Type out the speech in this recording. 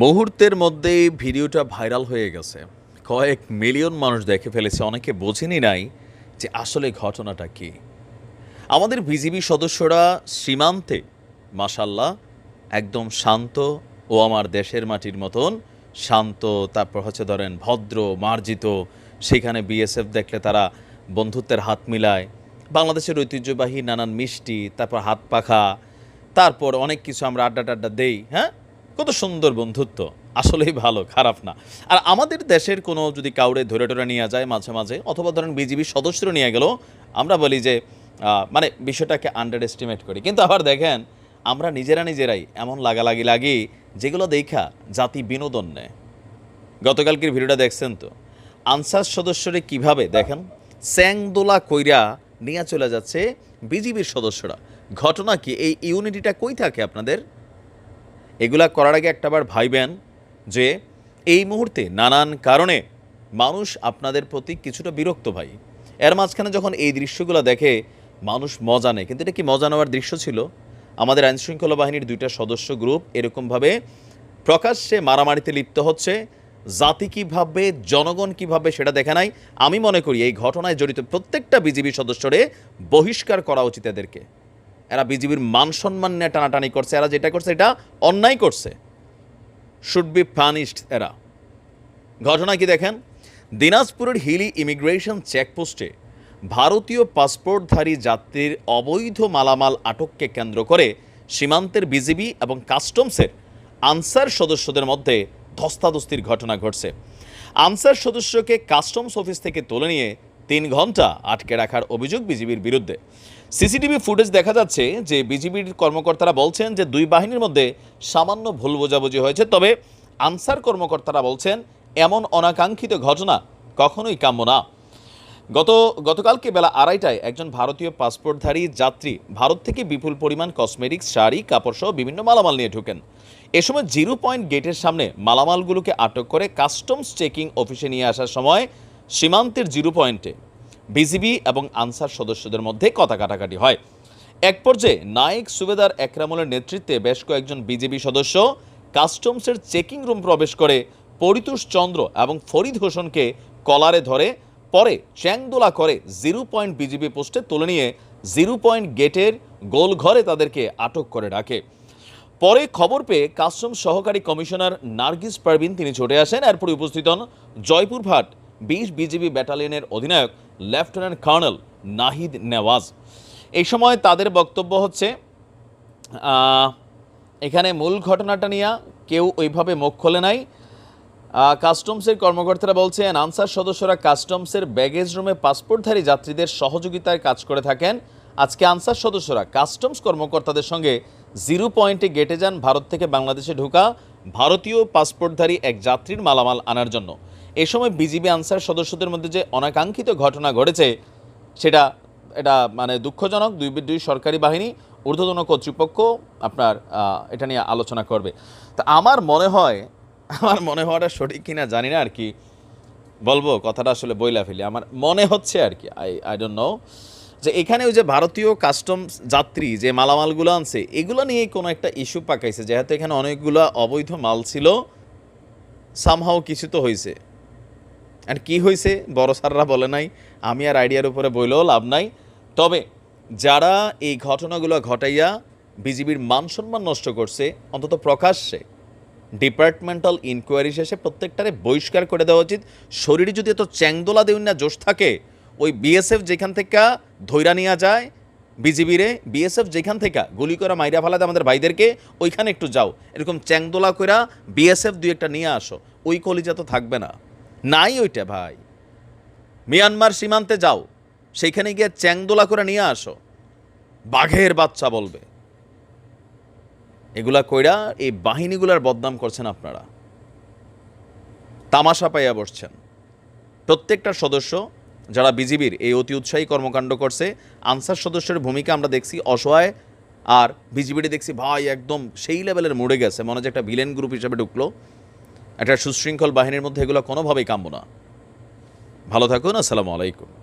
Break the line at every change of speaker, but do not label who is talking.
মুহূর্তের মধ্যেই ভিডিওটা ভাইরাল হয়ে গেছে। কয়েক মিলিয়ন মানুষ দেখে ফেলেছে, অনেকে বোঝেনি নাই যে আসলে ঘটনাটা কি। আমাদের বিজিবি সদস্যরা সীমান্তে মাসাল্লাহ একদম শান্ত ও আমার দেশের মাটির মতন শান্ত, তারপর হচ্ছে ধরেন ভদ্র, মার্জিত, সেখানে বিএসএফ দেখলে তারা বন্ধুত্বের হাত মিলায়, বাংলাদেশের ঐতিহ্যবাহী নানান মিষ্টি, তারপর হাত পাখা, তারপর অনেক কিছু আমরা আড্ডা টাড্ডা দেই হ্যাঁ? কত সুন্দর বন্ধুত্ব। আসলেই ভালো, খারাপ না। আর আমাদের দেশের কোনো যদি কাউরে ধরে টরে নিয়ে যায় মাঝে মাঝে, অথবা ধরেন বিজিবি সদস্যরা নিয়ে গেল, আমরা বলি যে মানে বিষয়টাকে আন্ডার এস্টিমেট করি। কিন্তু আবার দেখেন, আমরা নিজেরা নিজেরাই এমন লাগালাগি লাগি, যেগুলো দেখা জাতি বিনোদন নেয়। গতকালকের ভিডিওটা দেখছেন তো? আনসার সদস্যরে কীভাবে, দেখেন, স্যাংদোলা কইরা নিয়ে চলে যাচ্ছে বিজিবির সদস্যরা। ঘটনা কি? এই ইউনিটিটা কই থাকে আপনাদের? এগুলা করার আগে একটাবার ভাইবেন যে এই মুহূর্তে নানান কারণে মানুষ আপনাদের প্রতি কিছুটা বিরক্ত ভাই। এর মাঝখানে যখন এই দৃশ্যগুলো দেখে মানুষ মজা নেয়, কিন্তু এটা কি মজা নেওয়ার দৃশ্য ছিল? আমাদের আইনশৃঙ্খলা বাহিনীর দুইটা সদস্য গ্রুপ এরকমভাবে প্রকাশ্যে মারামারিতে লিপ্ত হচ্ছে। জাতি কীভাবে, জনগণ কীভাবে সেটা দেখে নাই। আমি মনে করি এই ঘটনায় জড়িত প্রত্যেকটা বিজিবি সদস্যরে বহিষ্কার করা উচিত এদেরকে। এরা বিজিবির মান সম্মান নিয়ে টানাটানি করছে, এরা যেটা করছে এটা অন্যায় করছে। শুড বি পানিশড এরা। ঘটনা কি দেখেন? দিনাজপুরের হিলি ইমিগ্রেশন চেকপোস্টে ভারতীয় পাসপোর্টধারী যাত্রীর অবৈধ মালামাল আটককে কেন্দ্র করে সীমান্তের বিজিবি এবং কাস্টমসের আনসার সদস্যদের মধ্যে ধস্তাধস্তির ঘটনা ঘটছে। আনসার সদস্যকে কাস্টমস অফিস থেকে তুলে নিয়ে তিন ঘণ্টা আটকে রাখার অভিযোগ বিজিবির বিরুদ্ধে। সিসিটিভি ফুটেজ দেখা যাচ্ছে যে বিজিবির কর্মকর্তারা বলছেন যে দুই বাহিনীর মধ্যে সামান্য ভুল বোঝাবুঝি হয়েছে, তবে আনসার কর্মকর্তারা বলছেন এমন অনাকাঙ্ক্ষিত ঘটনা কখনোই কাম্য না। গত, গতকালকে বেলা আড়াইটায় একজন ভারতীয় পাসপোর্টধারী যাত্রী ভারত থেকে বিপুল পরিমাণ কসমেটিক্স, শাড়ি কাপড় সহ বিভিন্ন মালামাল নিয়ে ঢুকেন। এ সময় জিরো পয়েন্ট গেটের সামনে মালামালগুলোকে আটক করে কাস্টমস চেকিং অফিসে নিয়ে আসার সময় সীমান্তের জিরো পয়েন্টে বিজিবি এবং আনসার সদস্যদের মধ্যে কথা কাটাকাটি হয়। এক পর্যায়ে নায়েক সুবেদার একরামলের নেতৃত্বে বেশ কয়েকজন বিজেপি সদস্য কাস্টমসের চেকিং রুম প্রবেশ করে পরিতোষ চন্দ্র এবং ফরিদ হোসেনকে কলারে ধরে, পরে চ্যাংদোলা করে জিরো পয়েন্ট বিজিবি পোস্টে তুলে নিয়ে জিরো পয়েন্ট গেটের গোল ঘরে তাদেরকে আটক করে রাখে। পরে খবর পেয়ে কাস্টমস সহকারী কমিশনার নার্গিস পারভিন তিনি ছুটে আসেন। এরপরে উপস্থিত হন জয়পুর ভাট বিশ বিজিবি ব্যাটালিয়নের অধিনায়ক লেফটেন্যান্ট কর্নেল নাহিদ নেওয়াজ। এই সময় তাদের বক্তব্য হচ্ছে এখানে মূল ঘটনাটা নিয়ে কেউ ওইভাবে মুখ খোলে নাই। কাস্টমসের কর্মকর্তারা বলছেন, আনসার সদস্যরা কাস্টমসের ব্যাগেজ রুমে পাসপোর্টধারী যাত্রীদের সহযোগিতায় কাজ করে থাকেন। আজকে আনসার সদস্যরা কাস্টমস কর্মকর্তাদের সঙ্গে জিরো পয়েন্টে গেটে যান ভারত থেকে বাংলাদেশে ঢোকা ভারতীয় পাসপোর্টধারী এক যাত্রীর মালামাল আনার জন্য। এ সময় বিজিবি আনসার সদস্যদের মধ্যে যে অনাকাঙ্ক্ষিত ঘটনা ঘটেছে, সেটা, এটা মানে দুঃখজনক। দুই দুই সরকারি বাহিনী, ঊর্ধ্বতন কর্তৃপক্ষ আপনার এটা নিয়ে আলোচনা করবে। তা আমার মনে হয়, আমার মনে হওয়াটা সঠিক কিনা জানি না আর কি। বলব, কথাটা আসলে বইলা ফেলি। আমার মনে হচ্ছে আর কি, আই আই ডোন্ট নো যে এখানে ওই যে ভারতীয় কাস্টমস যাত্রী যে মালামালগুলো আনছে, এগুলো নিয়ে কোনো একটা ইস্যু পাকাইছে, যেহেতু এখানে অনেকগুলো অবৈধ মাল ছিল সামহাও কিছু তো হয়েছে আর কি হয়েছে বড় স্যাররা বলে নাই, আমি আর আইডিয়ার উপরে বইলেও লাভ নাই। তবে যারা এই ঘটনাগুলো ঘটাইয়া বিজিবির মান সম্মান নষ্ট করছে, অন্তত প্রকাশ্যে ডিপার্টমেন্টাল ইনকোয়ারি শেষে প্রত্যেকটারে বহিষ্কার করে দেওয়া উচিত। শরীরে যদি এত চ্যাংদোলা দেউন না জোশ থাকে, ওই বিএসএফ যেখান থেকে ধৈরা নেওয়া যায়, বিজিবিরে, বিএসএফ যেখান থেকে গুলি করা, মাইরা ফালাতে আমাদের ভাইদেরকে, ওইখানে একটু যাও। এরকম চ্যাংদোলা কইরা বিএসএফ দুই একটা নিয়ে আসো। ওই কলিজা তো থাকবে না। নাই ওইটা ভাই। মিয়ানমার সীমান্তে যাও। সেইখানে গিয়ে চ্যাংদোলা করে নিয়ে আসো। বাঘের বাচ্চা বলবে। এগুলা কইরা এই বাহিনীগুলার বদনাম করছেন আপনারা। তামাশা পাইয়া বসছেন। প্রত্যেকটা সদস্য যারা বিজিবির এই অতি উৎসাহী কর্মকাণ্ড করছে, আনসার সদস্যের ভূমিকা আমরা দেখছি অসহায় আর বিজিবিটি দেখছি ভাই একদম সেই লেভেলের মরে গেছে, মনে হচ্ছে একটা ভিলেন গ্রুপ হিসেবে ঢুকলো। একটা সুশৃঙ্খল বাহিনীর মধ্যে এগুলো কোনোভাবেই কাম্য না। ভালো থাকুন, আসসালামু আলাইকুম।